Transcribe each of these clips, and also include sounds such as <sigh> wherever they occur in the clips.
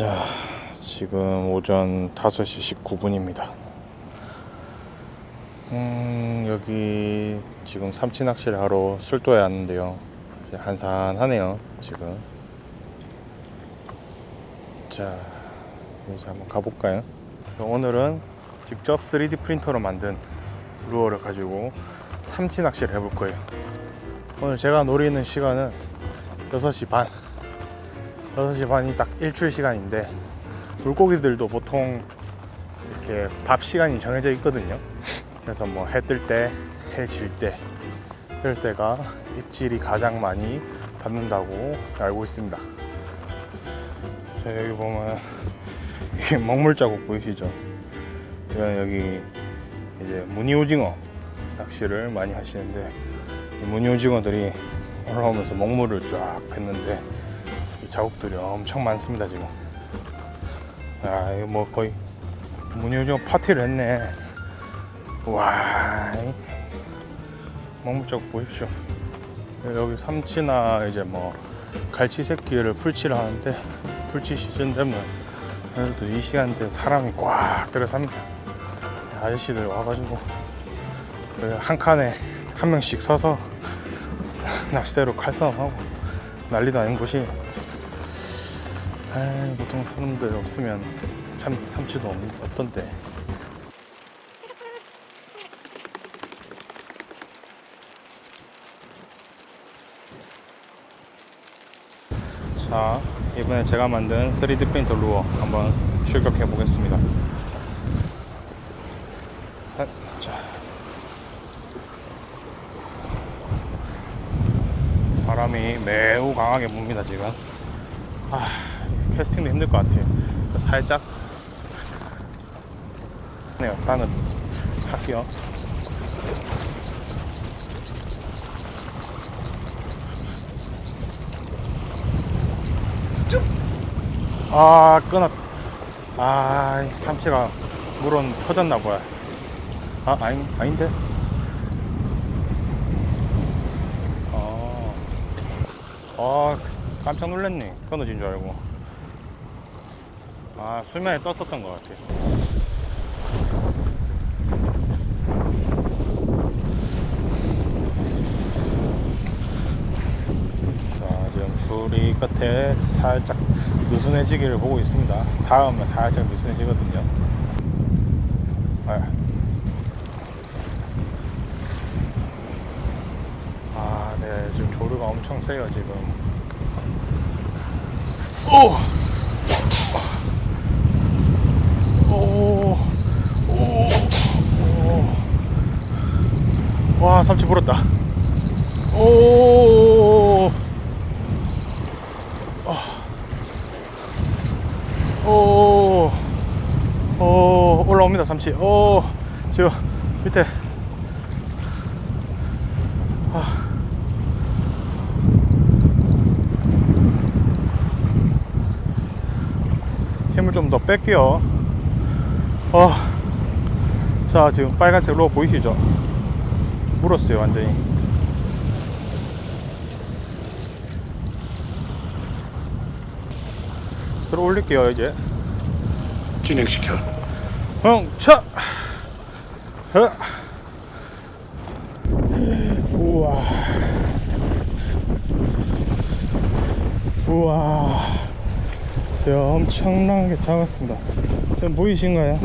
자, 지금 오전 5시 19분입니다. 음, 여기 지금 삼치 낚시를 하러 술도에 왔는데요. 한산하네요, 지금. 자, 이제 한번 가볼까요? 그래서 오늘은 직접 3D 프린터로 만든 루어를 가지고 삼치 낚시를 해볼 거예요. 오늘 제가 노리는 시간은 6시 반. 6시 반이 딱 일출 시간인데 물고기들도 보통 이렇게 밥 시간이 정해져 있거든요. 그래서 뭐 해 뜰 때, 해 질 때, 이럴 때가 입질이 가장 많이 받는다고 알고 있습니다. 자, 여기 보면 이게 먹물 자국 보이시죠? 이건 여기 이제 무늬 오징어 낚시를 많이 하시는데 이 무늬 오징어들이 올라오면서 먹물을 쫙 뱉는데 이 자국들이 엄청 많습니다 지금. 아 이거 뭐 거의 오징어 파티를 했네. 와이 먹물 자국 보십시오. 여기 삼치나 이제 뭐 갈치 새끼를 풀치를 하는데 풀치 시즌 되면 그래도 이 시간대 사람이 꽉 들어삽니다. 아저씨들 와가지고 그한 칸에 한 명씩 서서 <laughs> 낚싯대로 칼싸움하고 난리도 아닌 곳이 에이, 보통 사람들 없으면 참 삼치도 없, 없던데. 자 이번에 제가 만든 3D 프린터 루어 한번 출격해 보겠습니다. 자. 바람이 매우 강하게 붑니다 지금. 아, 캐스팅도 힘들 것 같아요. 살짝 네 일단은 할게요. 아 끊었 아이 삼치가 물은 터졌나 봐요. 아 아니 아닌데? 아, 아 깜짝 놀랐네. 끊어진 줄 알고 아 수면에 떴었던 것 같아 자 지금 줄이 끝에 살짝 느슨해지기를 보고 있습니다 다음은 살짝 느슨해지거든요 아. 아, 네, 지금 조류가 엄청 세요, 지금. 오! 와, 삼치 불었다. 오! 올라옵니다, 삼치. 오! 지금 밑에 힘을 좀 더 뺄게요. 어, 자 지금 빨간색 로고 보이시죠? 물었어요 완전히. 들어 올릴게요 이제. 진행시켜. 형, 차. 어. 우와. 우와. 제가 엄청나게 작았습니다. 지금 보이신가요?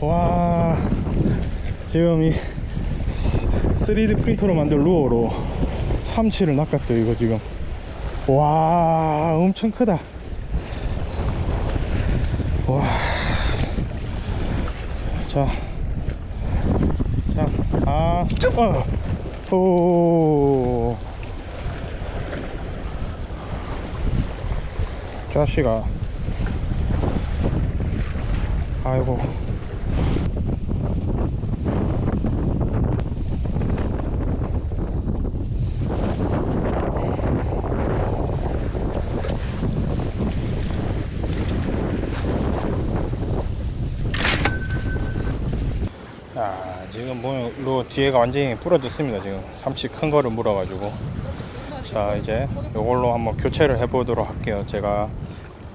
와. 지금 이 3D 프린터로 만든 루어로 삼치를 낚았어요, 이거 지금. 와, 엄청 크다. 와. 자. 자, 아. 어. 오. 자식아. 아이고. 자 지금 로 뒤에가 완전히 부러졌습니다 지금. 삼치 큰 거를 물어가지고 자 이제 이걸로 한번 교체를 해보도록 할게요. 제가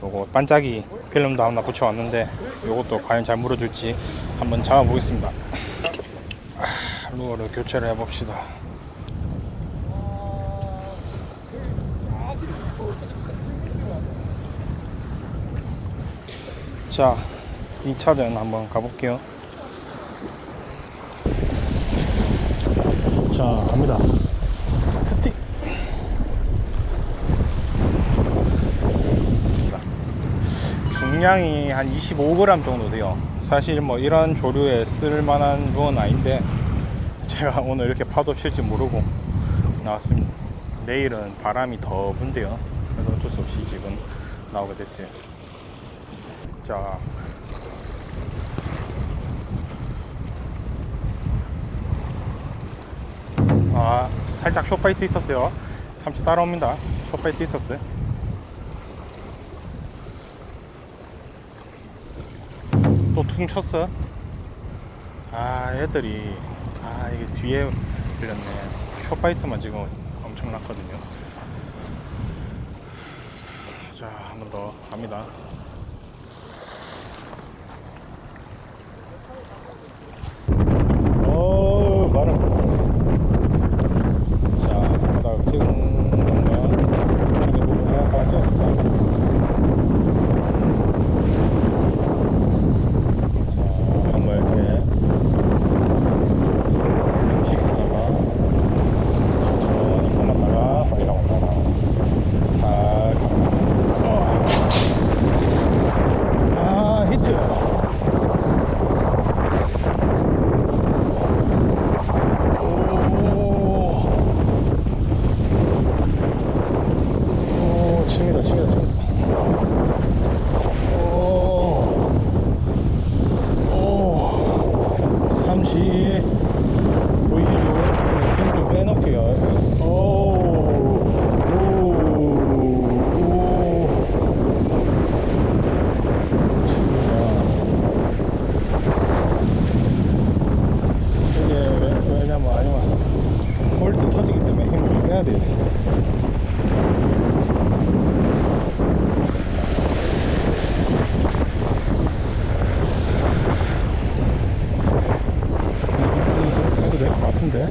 요거 반짝이 필름도 하나 붙여왔는데 요것도 과연 잘 물어줄지 한번 잡아보겠습니다. 아, 루어를 교체를 해봅시다. 자 2차전 한번 가볼게요. 자 갑니다 캐스팅 중량이 한 25g 정도 돼요. 사실 뭐 이런 조류에 쓸만한 루어는 아닌데 제가 <laughs> 오늘 이렇게 파도 칠지 모르고 나왔습니다. 내일은 바람이 더 분대요. 그래서 어쩔 수 없이 지금 나오게 됐어요. 자. 아 살짝 쇼파이트 있었어요. 삼치 따라옵니다. 쇼파이트 있었어요 또 퉁 쳤어 아 애들이. 아 이게 뒤에 걸렸네. 쇼파이트만 지금 엄청 났거든요. 자 한 번 더 갑니다 오 바람 자 바닥 찍은 건가 이게 뭐야 바닥 찍었을까 자 한번 이렇게 식혔다가 천천히 감았다가 빨리 나온다가 살짝 어. 아 히트 오, 오, 칩니다, 칩니다, 칩니다. 오, 오, 삼시 보이시죠? 힘좀 빼놓게요. 오, 오, 오. 칩니다. 이게 왜, 왜냐면 아니면 볼트 터지기 때문에 힘을 좀 빼야 돼요. 해도 될 것 같은데.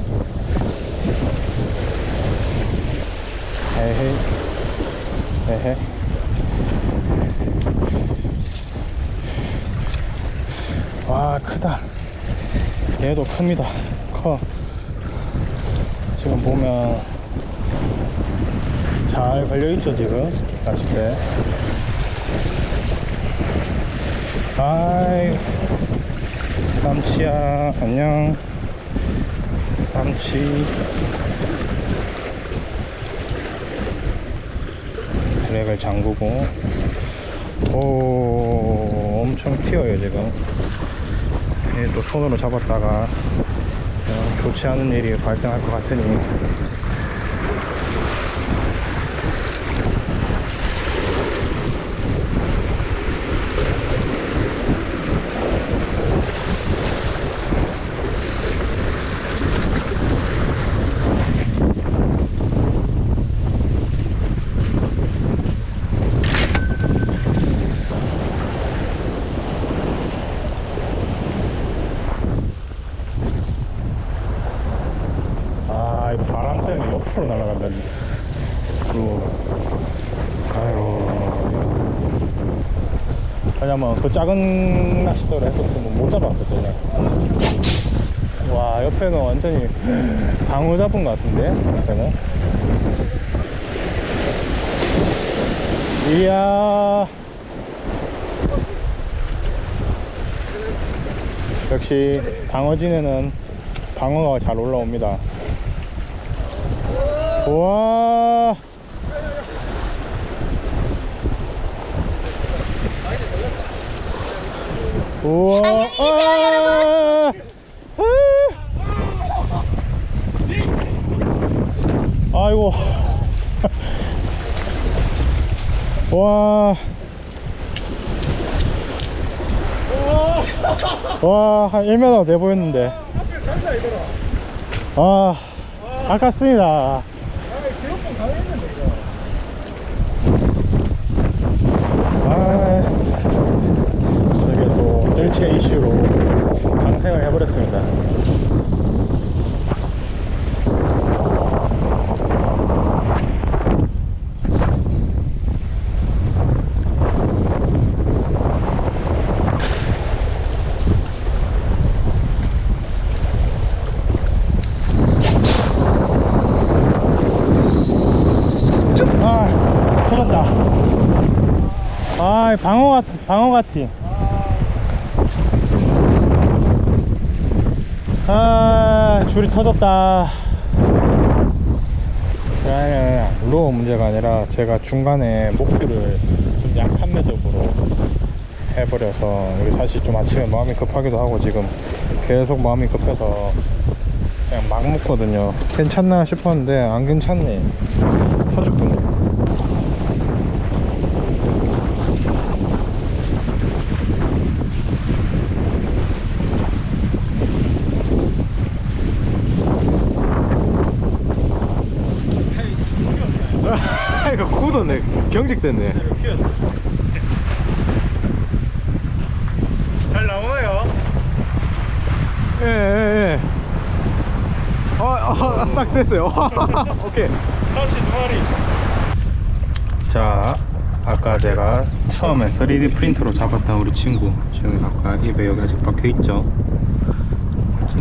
에헤이. 에헤. 와, 크다. 얘도 큽니다. 커. 지금 보면 잘 걸려있죠, 지금. 낚싯대. 아이, 삼치야, 안녕. 삼치. 드랙을 잠그고. 오, 엄청 튀어요, 지금. 얘또 손으로 잡았다가 어, 좋지 않은 일이 발생할 것 같으니 아, 이 바람 때문에 옆으로 날아간다니. 그리고, 아유. 왜냐면 그 작은 낚시대로 했었으면 못 잡았었잖아요. 와, 옆에는 완전히 방어 잡은 것 같은데? 옆에는. 이야. 역시 방어진에는 방어가 잘 올라옵니다. 우와. 우와. 안녕히 계세요, 여러분. 아이고. 와. 와, 한 1m 돼 보였는데. 아, 아깝습니다. 일체 이슈로 방생을 해버렸습니다. 아, 터졌다. 아, 방어 같, 방어 같이. 아, 줄이 터졌다. 아니, 루어 문제가 아니라 제가 중간에 목줄을 좀 약한 매듭으로 해버려서 여기 사실 좀 아침에 마음이 급하기도 하고 지금 계속 마음이 급해서 그냥 막 묶거든요. 괜찮나 싶었는데 안 괜찮네. 터졌군요. 이거 굳었네 경직됐네 잘 나오나요? 예예예 됐어요 <laughs> 오케이 삼시 두 마리. 자, 아까 제가 처음에 3D 프린터로 잡았던 우리 친구 지금 아까 입에 여기 아직 박혀 있죠? 아직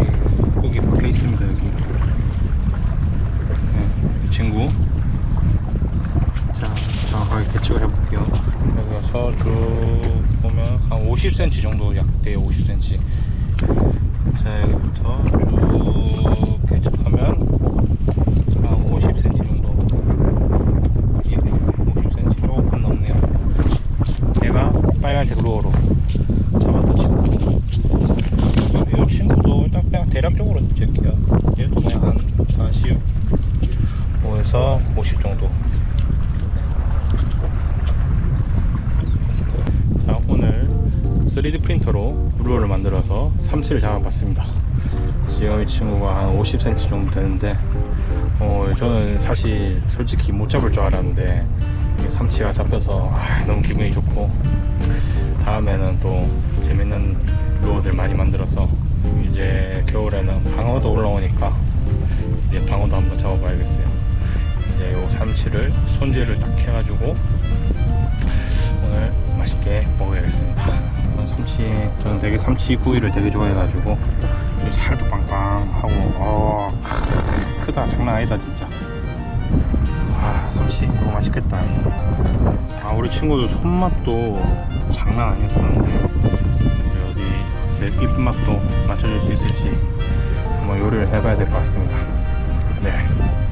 꼭이 박혀 있습니다 여기. 네, 이 친구. 자, 정확하게 계측을 해볼게요. 여기서 쭉 보면 한 50cm 정도 약 돼요. 50cm. 자, 여기부터 쭉 계측하면 한 50cm 정도. 이게 50cm 조금 넘네요. 얘가 빨간색 루어로 잡았던 친구. 이 친구도 일단 그냥 대략적으로 제게요. 얘도 그냥 한 40, 5에서 50 정도. 자, 오늘 3D 프린터로 루어를 만들어서 삼치를 잡아봤습니다. 지금 이 친구가 한 50cm 정도 되는데, 어, 저는 사실 솔직히 못 잡을 줄 알았는데, 삼치가 잡혀서 아, 너무 기분이 좋고, 다음에는 또 재밌는 루어들 많이 만들어서, 이제 겨울에는 방어도 올라오니까, 이제 방어도 한번 잡아봐야겠어요. 이제 요 삼치를 손질을 딱 해가지고, 오늘 맛있게 먹어야겠습니다. 삼치, 저는 되게 삼치 구이를 되게 좋아해가지고 이 살도 빵빵하고 어, 크, 크다 장난 아니다 진짜. 아 삼치 너무 맛있겠다. 아 우리 친구도 손맛도 장난 아니었었는데 우리 어디 제 입맛도 맞춰줄 수 있을지 한번 요리를 해봐야 될 것 같습니다. 네.